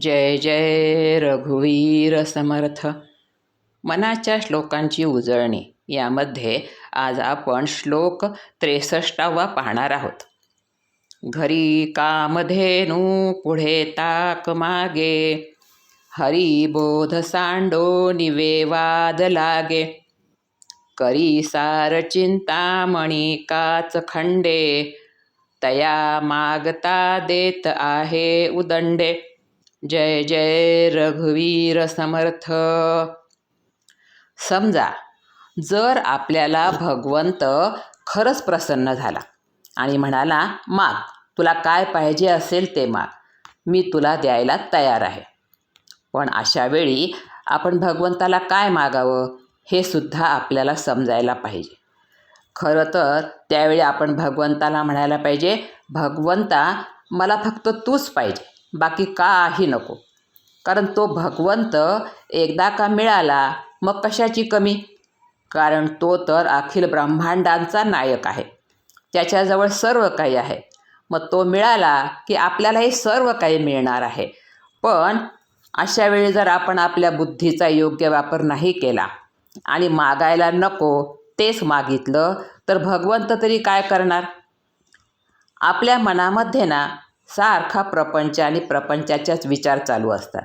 जय जय रघुवीर समर्थ. मनाच्या श्लोकांची उजळणी. यामध्ये आज आपण श्लोक त्रेसष्टावा पाहणार आहोत. घरी कामधेनू पुढे ताक मागे. हरी बोध सांडो निवेवाद लागे. करी सार चिंतामणी काच खंडे. तया मागता देत आहे उदंडे. जय जय रघुवीर समर्थ. समजा जर आपल्याला भगवंत खरंच प्रसन्न झाला आणि म्हणाला माग तुला काय पाहिजे असेल ते माग मी तुला द्यायला तयार आहे. पण अशा वेळी आपण भगवंताला काय मागावं हे सुद्धा आपल्याला समजायला पाहिजे. खरं तर त्यावेळी आपण भगवंताला म्हणायला पाहिजे भगवंता मला फक्त तूच पाहिजे. बाकी काही नको. कारण तो भगवंत एकदा का मिळाला मग कशाची कमी? कारण तो तर अखिल ब्रह्मांडांचा नायक आहे. त्याच्याजवळ सर्व काही आहे. मग तो मिळाला की आपल्याला हे सर्व काही मिळणार आहे. पण अशा वेळी जर आपण आपल्या बुद्धीचा योग्य वापर नाही केला आणि मागायला नको तेच मागितलं तर भगवंत तरी काय करणार? आपल्या मनामध्ये ना सारखा प्रपंच आणि प्रपंचाच्याच विचार चालू असतात.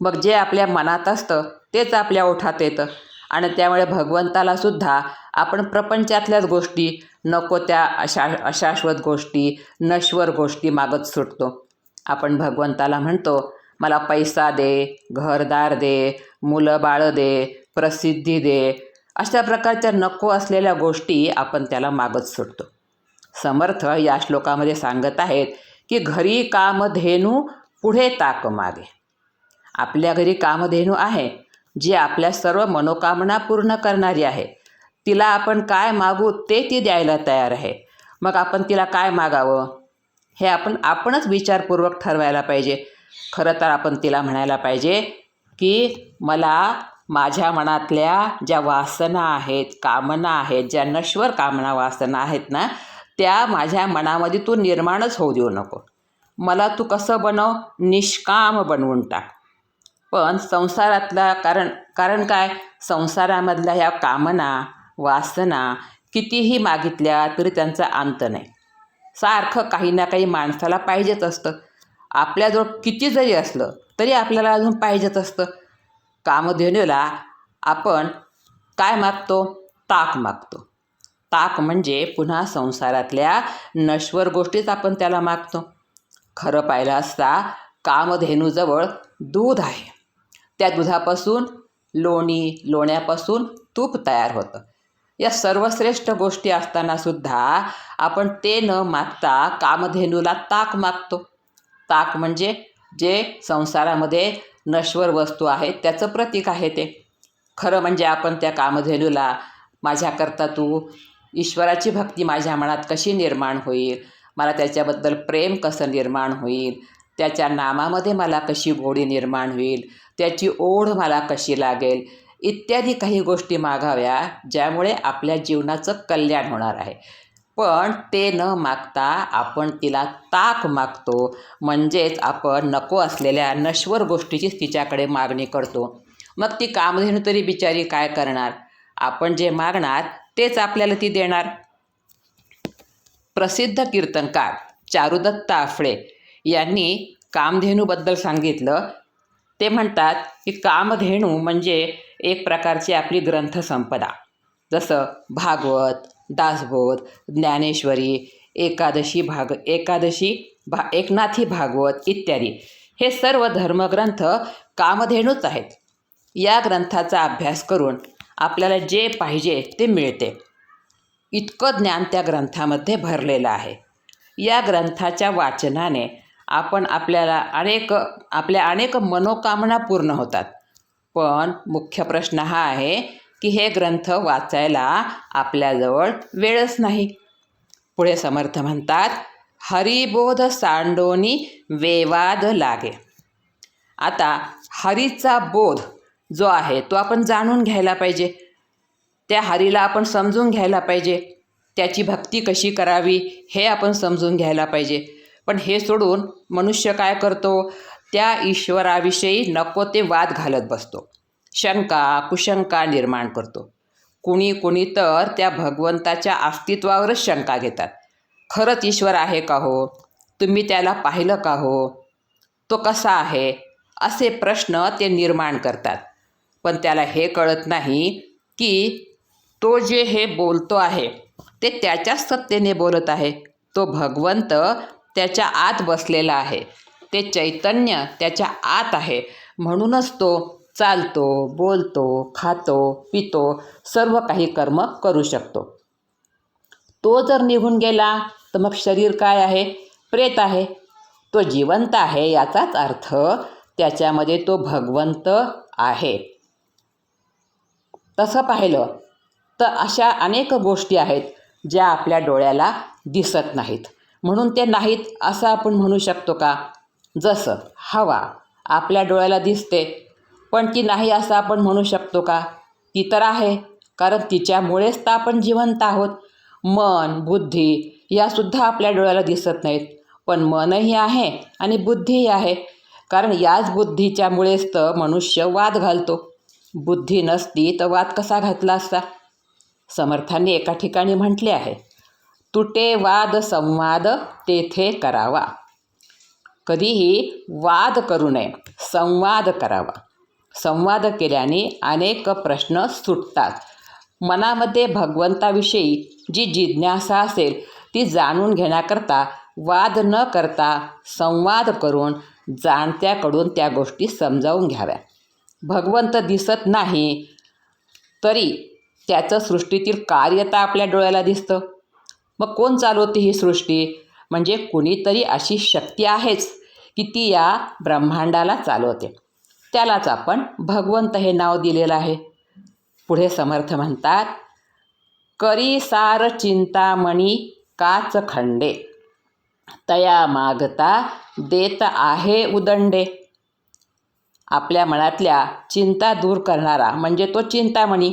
मग जे आपल्या मनात असतं तेच आपल्या ओठात येतं. आणि त्यामुळे भगवंतालासुद्धा आपण प्रपंचातल्याच गोष्टी नको त्या अशा अशाश्वत गोष्टी नश्वर गोष्टी मागत सुटतो. आपण भगवंताला म्हणतो मला पैसा दे घरदार दे मुलं बाळं दे प्रसिद्धी दे अशा प्रकारच्या नको असलेल्या गोष्टी आपण त्याला मागत सुटतो. समर्थ या श्लोकामध्ये सांगत आहेत की घरी कामधेनू पुढे ताक मागे. आपल्या घरी कामधेनू आहे जी आपल्या सर्व मनोकामना पूर्ण करणारी आहे. तिला आपण काय मागू ते ती द्यायला तयार आहे. मग आपण तिला काय मागावं? हे आपण आपणच विचारपूर्वक ठरवायला पाहिजे. खरं तर आपण तिला म्हणायला पाहिजे की मला माझ्या मनातल्या ज्या वासना आहेत कामना आहेत ज्या नश्वर कामना वासना आहेत ना त्या माझ्या मनामध्ये तू निर्माणच होऊ देऊ नको. मला तू कसं बनव? निष्काम बनवून टाक. पण संसारातला कारण कारण काय? संसारामधल्या ह्या कामना वासना कितीही मागितल्या तरी त्यांचा अंत नाही. सारखं काही ना काही माणसाला पाहिजेच असतं. आपल्याजवळ किती जरी असलं तरी आपल्याला अजून पाहिजेच असतं. कामधेनूला आपण काय मागतो? ताक मागतो. ताक म्हणजे पुन्हा संसारातल्या नश्वर गोष्टीच आपण त्याला मागतो. खरं पाहिलं असता कामधेनूजवळ दूध आहे. त्या दुधापासून लोणी लोण्यापासून तूप तयार होतं. या सर्वश्रेष्ठ गोष्टी असतानासुद्धा आपण ते न मागता कामधेनूला ताक मागतो. ताक म्हणजे जे संसारामध्ये नश्वर वस्तू आहेत त्याचं प्रतीक आहे ते. खरं म्हणजे आपण त्या कामधेनूला माझ्याकरता तू ईश्वराची भक्ती माझ्या मनात कशी निर्माण होईल? मला त्याच्याबद्दल प्रेम कसं निर्माण होईल? त्याच्या नामामध्ये मला कशी गोडी निर्माण होईल? त्याची ओढ मला कशी लागेल? इत्यादी काही गोष्टी मागाव्या ज्यामुळे आपल्या जीवनाचं कल्याण होणार आहे. पण ते न मागता आपण तिला ताक मागतो. म्हणजेच आपण नको असलेल्या नश्वर गोष्टीचीच तिच्याकडे मागणी करतो. मग ती कामधेनू तरी बिचारी काय करणार? आपण जे मागणार तेच आपल्याला ती देणार. प्रसिद्ध कीर्तनकार चारुदत्त आफळे यांनी कामधेनूबद्दल सांगितलं. ते म्हणतात की कामधेनू म्हणजे एक प्रकारची आपली ग्रंथसंपदा. जसं भागवत दासबोध ज्ञानेश्वरी एकादशी भाग एकादशी भा एकनाथी भागवत इत्यादी. हे सर्व धर्मग्रंथ कामधेनूच आहेत. या ग्रंथाचा अभ्यास करून आपल्याला जे पाहिजे ते मिळते. इतकं ज्ञान त्या ग्रंथामध्ये भरलेलं आहे. या ग्रंथाच्या वाचनाने आपण आपल्याला अनेक आपल्या अनेक मनोकामना पूर्ण होतात. पण मुख्य प्रश्न हा आहे की हे ग्रंथ वाचायला आपल्याजवळ वेळच नाही. पुढे समर्थ म्हणतात हरिबोध सांडोनी वेवाद लागे. आता हरीचा बोध जो आहे तो आपण जाणून घ्यायला पाहिजे. त्या हरीला आपण समजून घ्यायला पाहिजे. त्याची भक्ती कशी करावी हे आपण समजून घ्यायला पाहिजे. पण हे सोडून मनुष्य काय करतो? त्या ईश्वराविषयी नको ते वाद घालत बसतो. शंका कुशंका निर्माण करतो. कुणी कुणी तर त्या भगवंताच्या अस्तित्वावरच शंका घेतात. खरंच ईश्वर आहे का हो? तुम्ही त्याला पाहिलं का हो? तो कसा आहे? असे प्रश्न ते निर्माण करतात. पण त्याला हे कळत नाही की तो जे हे बोलतो आहे ते त्याच्याच सत्तेने बोलत आहे. तो भगवंत त्याच्या आत बसलेला आहे. ते चैतन्य त्याच्या आत आहे. म्हणूनच तो चालतो बोलतो खातो पितो सर्व काही कर्म करू शकतो. तो जर निघून गेला तर मग शरीर काय आहे? प्रेत आहे. तो जिवंत आहे याचाच अर्थ त्याच्यामध्ये तो भगवंत आहे. तसं पाहिलं तर अशा अनेक गोष्टी आहेत ज्या आपल्या डोळ्याला दिसत नाहीत. म्हणून ते नाहीत असं आपण म्हणू शकतो का? जसं हवा आपल्या डोळ्याला दिसते पण ती नाही असं आपण म्हणू शकतो का? ती तर आहे कारण तिच्यामुळेच तर आपण जिवंत आहोत. मन बुद्धी यासुद्धा आपल्या डोळ्याला दिसत नाहीत पण मनही आहे आणि बुद्धीही आहे कारण याच बुद्धीच्यामुळेच तर मनुष्य वाद घालतो. बुद्धी नसती तर वाद कसा घातला असता? समर्थांनी एका ठिकाणी म्हटले आहे तुटे वाद संवाद तेथे करावा. कधीही वाद करू नये संवाद करावा. संवाद केल्याने अनेक प्रश्न सुटतात. मनामध्ये भगवंताविषयी जी जिज्ञासा असेल ती जाणून घेण्याकरता वाद न करता संवाद करून जाणत्याकडून त्या गोष्टी समजावून घ्याव्या. भगवंत दिसत नाही. तरी त्याचं सृष्टीतील कार्य तर आपल्या डोळ्याला दिसतं. मग कोण चालवते ही सृष्टी? म्हणजे कुणीतरी अशी शक्ती आहेच की ती या ब्रह्मांडाला चालवते. त्यालाच आपण भगवंत हे नाव दिलेलं आहे. पुढे समर्थ म्हणतात करी सार चिंतामणी काच खंडे. तया मागता देत आहे उदंडे. आपल्या मनातल्या चिंता दूर करणारा. म्हणजे तो चिंतामणी.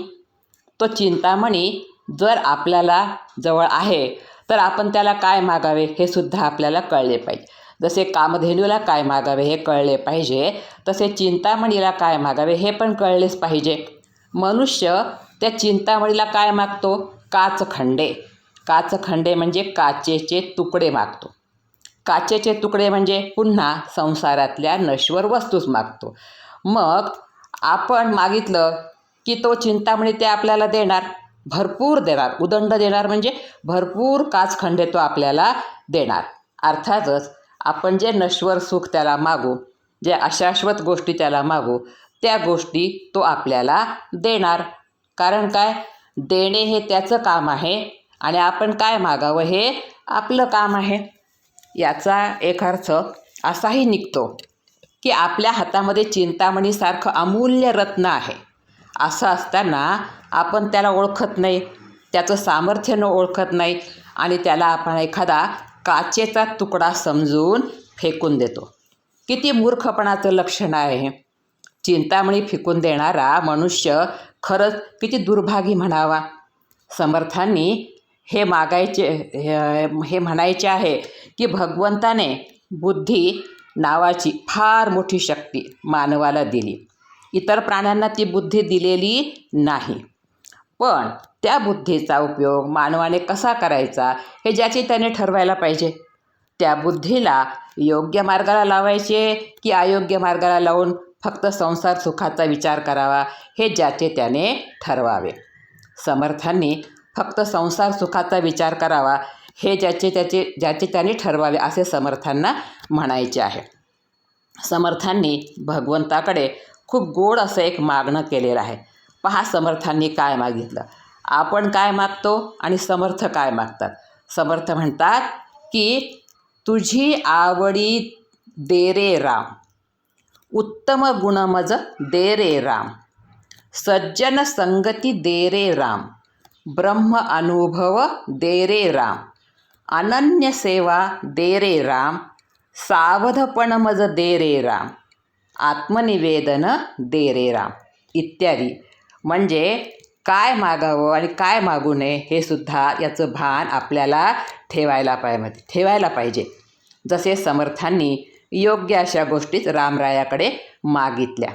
तो चिंतामणी जर आपल्याला जवळ आहे तर आपण त्याला काय मागावे हे सुद्धा आपल्याला कळले पाहिजे. जसे कामधेनूला काय मागावे हे कळले पाहिजे तसे चिंतामणीला काय मागावे हे पण कळलेच पाहिजे. मनुष्य त्या चिंतामणीला काय मागतो? काचखंडे. काचखंडे काच खंडे म्हणजे काचेचे तुकडे मागतो. काचेचे तुकडे म्हणजे पुन्हा संसारातल्या नश्वर वस्तूच मागतो. मग आपण मागितलं की तो चिंतामणी ते आपल्याला देणार भरपूर देणार उदंड देणार म्हणजे भरपूर काचखंडे तो आपल्याला देणार. अर्थातच आपण जे नश्वर सुख त्याला मागू जे अशाश्वत गोष्टी त्याला मागू त्या गोष्टी तो आपल्याला देणार. कारण काय? देणे हे त्याचं काम आहे आणि आपण काय मागावं हे आपलं काम आहे. याचा एक अर्थ असाही निघतो की आपल्या हातामध्ये चिंतामणीसारखं अमूल्य रत्न आहे. असं असताना आपण त्याला ओळखत नाही त्याचं सामर्थ्यानं ओळखत नाही आणि त्याला आपण एखादा काचेचा तुकडा समजून फेकून देतो. किती मूर्खपणाचं लक्षण आहे. चिंतामणी फेकून देणारा मनुष्य खरंच किती दुर्भागी म्हणावा. समर्थांनी हे मागायचे हे म्हणायचे आहे की भगवंताने बुद्धी नावाची फार मोठी शक्ती मानवाला दिली. इतर प्राण्यांना ती बुद्धी दिलेली नाही. पण त्या बुद्धीचा उपयोग मानवाने कसा करायचा हे ज्याचे त्याने ठरवायला पाहिजे. त्या बुद्धीला योग्य मार्गाला लावायचे की अयोग्य मार्गाला लावून फक्त संसार सुखाचा विचार करावा हे ज्याचे त्याने ठरवावे. समर्थांनी फक्त संसार सुखाचा विचार करावा हे ज्याचे त्याचे ज्याचे त्याने ठरवावे असे समर्थांना म्हणायचे आहे. समर्थांनी भगवंताकडे खूप गोड असं एक मागणं केलेलं आहे. पहा समर्थांनी काय मागितलं. आपण काय मागतो आणि समर्थ काय मागतात? समर्थ म्हणतात की तुझी आवडी दे रे राम. उत्तम गुणमज दे रे राम. सज्जन संगती दे रे राम. ब्रह्म अनुभव दे रे राम अनन्य सेवा दे रे राम सावधपण मज दे रे राम आत्मनिवेदन दे रे राम इत्यादी म्हणजे काय मागावं आणि काय मागू नये हे सुद्धा याचं भान आपल्याला ठेवायला पाहिजे म्हणजे ठेवायला पाहिजे. जसे समर्थांनी योग्य अशा गोष्टीच रामरायाकडे मागितल्या.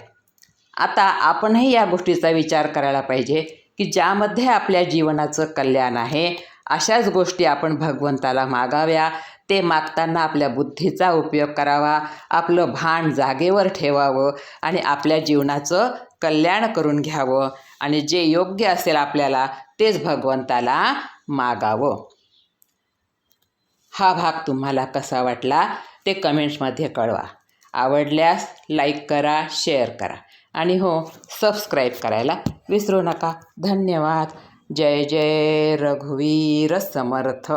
आता आपणही या गोष्टीचा विचार करायला पाहिजे. की ज्यामध्ये आपल्या जीवनाचं कल्याण आहे अशाच गोष्टी आपण भगवंताला मागाव्या. ते मागताना आपल्या बुद्धीचा उपयोग करावा आपलं भान जागेवर ठेवावं आणि आपल्या जीवनाचं कल्याण करून घ्यावं आणि जे योग्य असेल आपल्याला तेच भगवंताला मागावं. हा भाग तुम्हाला कसा वाटला ते कमेंट्समध्ये कळवा. आवडल्यास लाईक करा शेअर करा. आणि हो सबस्क्राईब करायला विसरू नका. धन्यवाद. जय जय रघुवीर समर्थ.